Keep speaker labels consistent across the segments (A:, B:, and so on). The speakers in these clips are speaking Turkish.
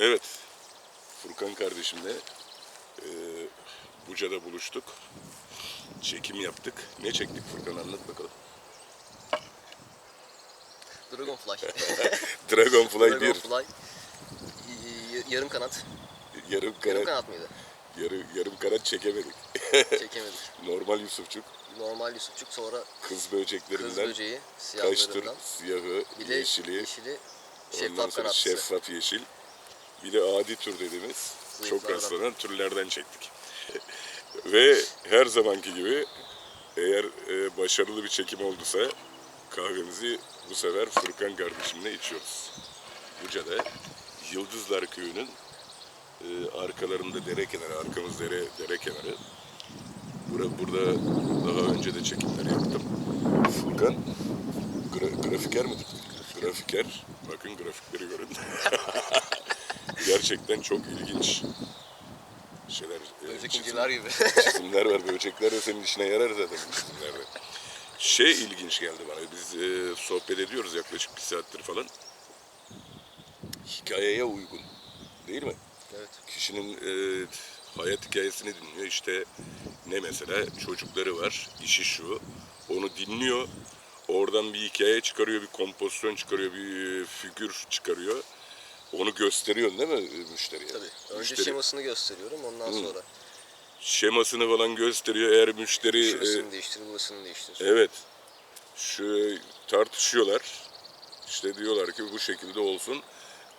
A: Evet, Furkan kardeşimle e, Buca'da buluştuk. Çekim yaptık. Ne çektik Furkan anlat bakalım.
B: Dragonfly.
A: Dragonfly 1,
B: Dragonfly. Y- yarım kanat.
A: yarım
B: Yarım
A: kanat,
B: kanat mıydı?
A: yarı, yarım kanat çekemedik.
B: Çekemedik.
A: Normal Yusufçuk,
B: Normal Yusufçuk sonra
A: kız böceklerinden,
B: kız böceği siyahlarından.
A: siyahı,
B: Bir de
A: yeşili,
B: yeşili
A: ondan
B: şeffaf
A: sonra şeffaf yeşil. Bir de adi tür dediğimiz çok
B: Zayıflardan.
A: rastlanan türlerden çektik. Ve her zamanki gibi eğer e, başarılı bir çekim olduysa kahvemizi bu sefer Furkan kardeşimle içiyoruz. Buca'da Yıldızlar Köyü'nün e, arkalarında dere kenarı, arkamız dere, dere kenarı. Bura, burada daha önce de çekimler yaptım. Furkan gra- grafiker midir? Grafiker. Bakın grafikleri görün. Gerçekten çok ilginç şeyler. e,
B: Böcek inciler gibi.
A: çizimler var. Böcekler de senin işine yarar zaten bu çizimlerde. Şey ilginç geldi bana. Biz e, sohbet ediyoruz yaklaşık bir saattir falan. Hikayeye uygun. Değil mi?
B: evet.
A: Kişinin e, hayat hikayesini dinliyor. İşte ne mesela çocukları var. işi şu. Onu dinliyor. Oradan bir hikaye çıkarıyor, bir kompozisyon çıkarıyor, bir figür çıkarıyor. Onu gösteriyorsun değil mi e, müşteriye?
B: Tabii. Önce
A: Müşteri-
B: şemasını gösteriyorum ondan sonra
A: şemasını falan gösteriyor. Eğer müşteri e,
B: şurasını değiştir, burasını değiştir.
A: evet şu tartışıyorlar. İşte diyorlar ki bu şekilde olsun.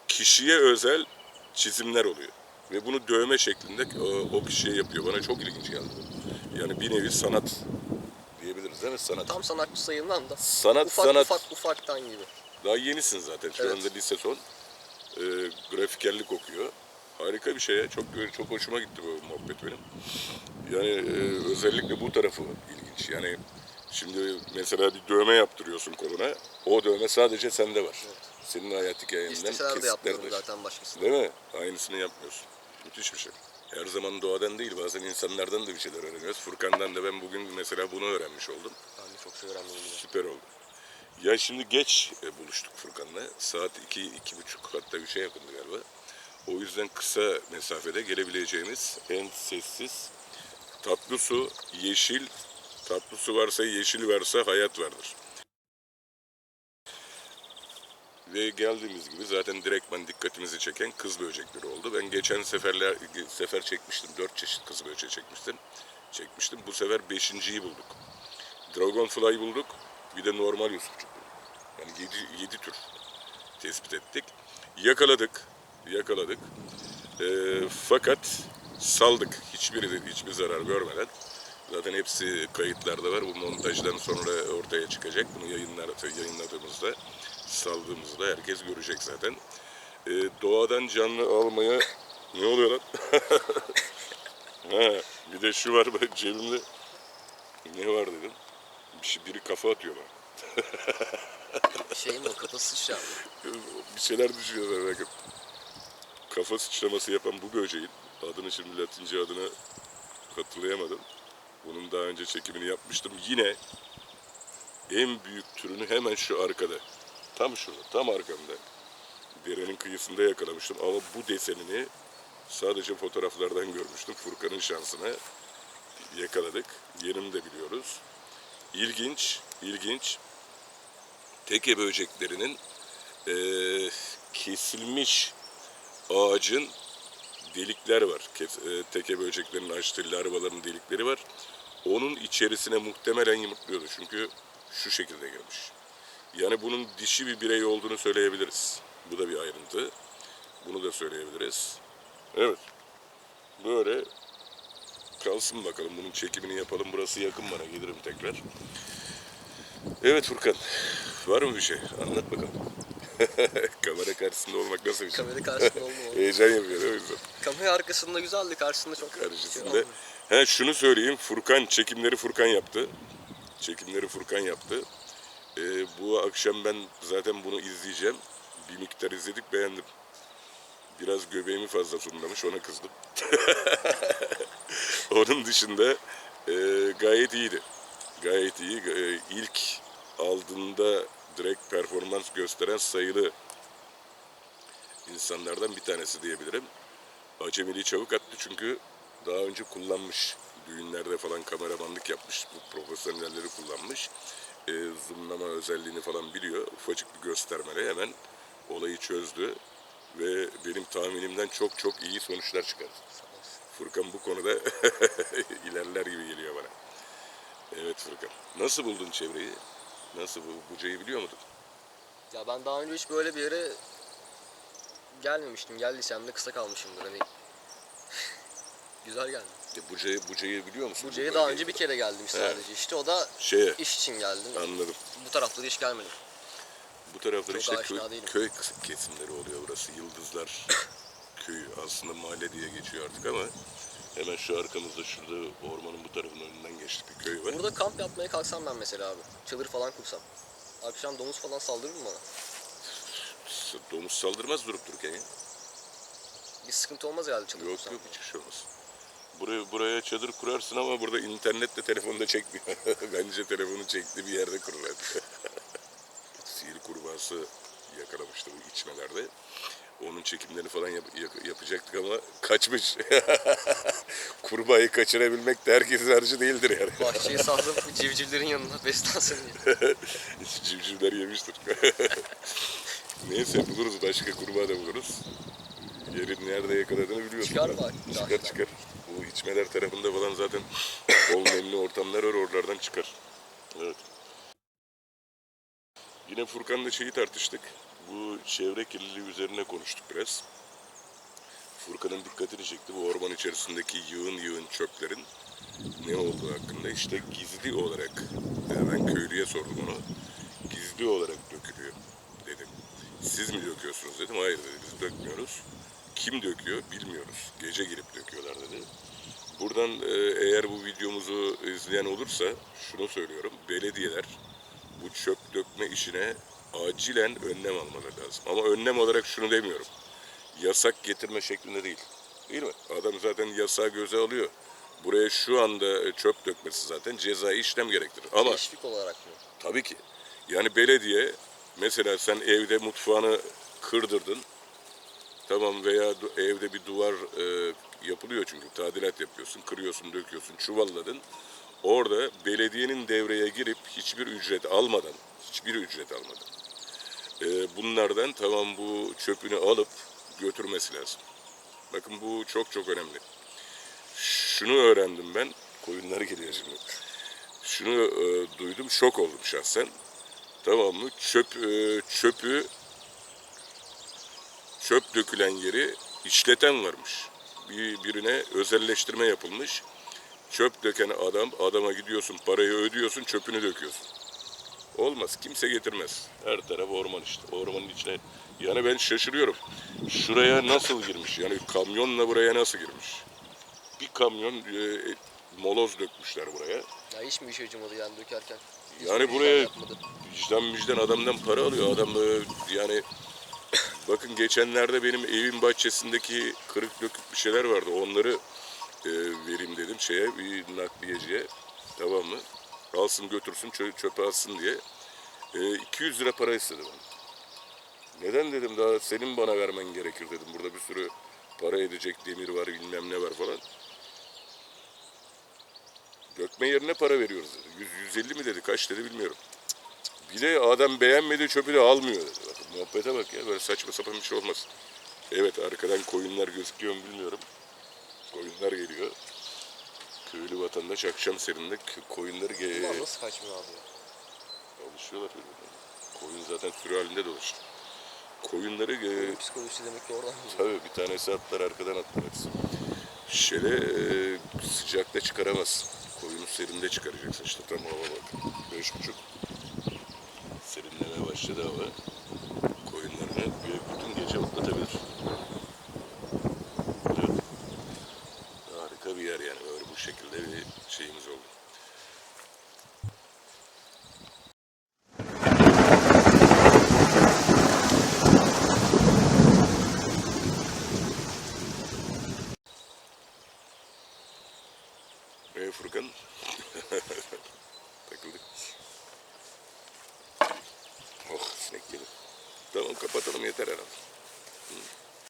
A: Kişiye özel çizimler oluyor. Ve bunu dövme şeklinde o, o kişiye yapıyor. Bana çok ilginç geldi. Yani bir nevi sanat diyebiliriz değil mi? Sanat.
B: Tam sanatçı sayılmam da.
A: Sanat
B: Ufak
A: sanat.
B: ufak ufaktan gibi.
A: Daha yenisin zaten. Şu
B: Evet.
A: anda lise son. Ee, grafikerlik okuyor. Harika bir şey ya. Çok çok hoşuma gitti bu muhabbet benim. Yani e, özellikle bu tarafı ilginç. Yani şimdi mesela bir dövme yaptırıyorsun koluna. O dövme sadece sende var. Senin hayat hikayenden
B: İsteseler de
A: kesitler
B: yapmıyorum zaten başkasını.
A: Değil mi? Aynısını yapmıyorsun. Müthiş bir şey. Her zaman doğadan değil, bazen insanlardan da bir şeyler öğreniyoruz. Furkan'dan da ben bugün mesela bunu öğrenmiş oldum.
B: Ben de çok şey öğrendim.
A: Süper oldu. Ya şimdi geç e, buluştuk Furkan'la. Saat iki, iki buçuk hatta üçe yakındı galiba. O yüzden kısa mesafede gelebileceğimiz en sessiz tatlı su, yeşil, tatlı su varsa yeşil varsa hayat vardır. Ve geldiğimiz gibi zaten direktman dikkatimizi çeken kız böcekleri oldu. Ben geçen seferler sefer çekmiştim. Dört çeşit kız böceği çekmiştim. Çekmiştim. Bu sefer beşinciyi bulduk. Dragonfly bulduk. Bir de normal Yusufçuk. Yani yedi, yedi tür tespit ettik. Yakaladık. Yakaladık. Ee, fakat saldık. Hiçbiri hiçbir zarar görmeden. Zaten hepsi kayıtlarda var. Bu montajdan sonra ortaya çıkacak. Bunu yayınlar, yayınladığımızda, saldığımızda herkes görecek zaten. Ee, doğadan canlı almaya... Ne oluyor lan? ha, bir de şu var bak cebimde. Ne var dedim. Şey, biri kafa atıyor bana.
B: Şey mi o kafası sıçradı.
A: bir şeyler düşünüyorlar bakın. Kafa sıçraması yapan bu böceğin adını şimdi Latince adını hatırlayamadım. Bunun daha önce çekimini yapmıştım. Yine en büyük türünü hemen şu arkada. Tam şurada, tam arkamda. Derenin kıyısında yakalamıştım ama bu desenini sadece fotoğraflardan görmüştüm. Furkan'ın şansına yakaladık. Yerini de biliyoruz. İlginç, ilginç. Teke böceklerinin eee, kesilmiş ağacın delikler var. Eee, teke böceklerin açtığı larvaların delikleri var. Onun içerisine muhtemelen yumurtluyordu çünkü şu şekilde gelmiş. Yani bunun dişi bir birey olduğunu söyleyebiliriz. Bu da bir ayrıntı. Bunu da söyleyebiliriz. Evet. Böyle kalsın bakalım. Bunun çekimini yapalım. Burası yakın bana. Gelirim tekrar. Evet Furkan. Var mı bir şey? Anlat bakalım. Kamera karşısında olmak nasıl bir şey?
B: Kamera karşısında olma o.
A: Heyecan yapıyor değil mi insan?
B: Kamera arkasında güzeldi, karşısında çok şey
A: Karşısında.
B: olmuyor.
A: He şunu söyleyeyim. Furkan çekimleri Furkan yaptı. Çekimleri Furkan yaptı. Ee, bu akşam ben zaten bunu izleyeceğim. Bir miktar izledik beğendim. Biraz göbeğimi fazla sunlamış ona kızdım. Onun dışında e, gayet iyiydi. Gayet iyi. E, ilk aldığında direkt performans gösteren sayılı insanlardan bir tanesi diyebilirim. Acemiliği çabuk attı çünkü daha önce kullanmış. Düğünlerde falan kameramanlık yapmış. Bu profesyonelleri kullanmış. E, zoomlama özelliğini falan biliyor. Ufacık bir göstermeyle hemen olayı çözdü. Ve benim tahminimden çok çok iyi sonuçlar çıkardı. Furkan bu konuda ilerler gibi geliyor bana. Evet Furkan. Nasıl buldun çevreyi? Nasıl bu Buca'yı biliyor muydun?
B: Ya ben daha önce hiç böyle bir yere gelmemiştim. Geldiysem de kısa kalmışımdır hani. Güzel geldi.
A: E, Buca'yı, Buca'yı biliyor musun?
B: Buca'ya
A: Bu
B: daha önce bir kere geldim sadece. İşte o da
A: Şeye
B: iş için geldim.
A: anladım.
B: Bu tarafta da hiç gelmedim.
A: Bu tarafta
B: Çok
A: işte
B: aşina
A: köy,
B: değilim.
A: köy kesimleri oluyor burası. Yıldızlar köyü aslında mahalle diye geçiyor artık ama hemen şu arkamızda şurada ormanın bu tarafının önünden geçtik bir köy var.
B: Burada kamp yapmaya kalksam ben mesela abi. Çadır falan kursam. Akşam domuz falan saldırır mı bana?
A: Domuz saldırmaz durup dururken ya.
B: Bir sıkıntı olmaz herhalde çadır
A: Yok
B: kursam.
A: yok hiçbir şey olmaz. Buraya, buraya çadır kurarsın ama burada internetle telefonu da çekmiyor. Bence telefonu çekti bir yerde kurulur. Sihir kurbağası yakalamıştı bu içmelerde. Onun çekimlerini falan yap- yap- yapacaktık ama kaçmış. Kurbağayı kaçırabilmek de herkesin harcı değildir yani.
B: Bahçeyi saldım civcivlerin yanına beslensin diye.
A: Civcivler yemiştir. Neyse buluruz başka kurbağa da buluruz. Yerin nerede yakaladığını biliyorsun.
B: Çıkar mı?
A: Çıkar
B: Çıkar.
A: çıkar. Bu içmeler tarafında falan zaten bol nemli ortamlar var oralardan çıkar. Evet. Yine Furkan'la şeyi tartıştık. Bu çevre kirliliği üzerine konuştuk biraz. Furkan'ın dikkatini çekti. Bu orman içerisindeki yığın yığın çöplerin ne olduğu hakkında işte gizli olarak ben köylüye sordum onu. Gizli olarak dökülüyor dedim. Siz mi döküyorsunuz dedim. Hayır dedi biz dökmüyoruz. Kim döküyor bilmiyoruz. Gece girip döküyorlar dedi. Buradan e, eğer bu videomuzu izleyen olursa şunu söylüyorum. Belediyeler dökme işine acilen önlem almaları lazım. Ama önlem olarak şunu demiyorum. Yasak getirme şeklinde değil. Değil mi? Adam zaten yasağı göze alıyor. Buraya şu anda çöp dökmesi zaten cezai işlem gerektirir. Ama
B: Teşvik olarak mı?
A: Tabii ki. Yani belediye mesela sen evde mutfağını kırdırdın. Tamam veya evde bir duvar e, yapılıyor çünkü tadilat yapıyorsun, kırıyorsun, döküyorsun, çuvalladın. Orada belediyenin devreye girip hiçbir ücret almadan, hiçbir ücret almadan e, bunlardan tamam bu çöpünü alıp götürmesi lazım. Bakın bu çok çok önemli. Şunu öğrendim ben. Koyunlar geliyor şimdi şunu e, duydum, şok oldum şahsen. Tamam mı? Çöp e, çöpü çöp dökülen yeri işleten varmış. Bir birine özelleştirme yapılmış. Çöp döken adam, adama gidiyorsun, parayı ödüyorsun, çöpünü döküyorsun. Olmaz, kimse getirmez. Her taraf orman işte. Ormanın içine. Yani ben şaşırıyorum. Şuraya nasıl girmiş? Yani kamyonla buraya nasıl girmiş? Bir kamyon e, moloz dökmüşler buraya.
B: Ya hiç mi iş acımadı yani dökerken? Hiç
A: Yani
B: vicdan
A: buraya
B: yapmadı?
A: vicdan vicdan adamdan para alıyor. Adam da yani bakın geçenlerde benim evin bahçesindeki kırık dökük bir şeyler vardı. Onları e, vereyim dedim şeye bir nakliyeciye. Tamam mı? Alsın götürsün çö- çöpe atsın diye. E, 200 lira para istedi bana. Neden dedim daha senin bana vermen gerekir dedim. Burada bir sürü para edecek demir var bilmem ne var falan. Dökme yerine para veriyoruz dedi. 100, 150 mi dedi kaç dedi bilmiyorum. Bir de adam beğenmediği çöpü de almıyor dedi. Bakın muhabbete bak ya böyle saçma sapan bir şey olmaz. Evet arkadan koyunlar gözüküyor mu bilmiyorum. Koyunlar geliyor. Köylü vatandaş akşam serinde koyunları ge-
B: Ulan nasıl kaçmıyor abi ya?
A: alışıyorlar birbirine. Koyun zaten sürü halinde dolaşır. Koyunları ge-
B: Oyun psikolojisi demek ki oradan geliyor.
A: Tabii bir tanesi atlar arkadan atlar hepsi. Şöyle e, sıcakta çıkaramazsın. Koyunu serinde çıkaracaksın işte tam hava bak. Beş buçuk.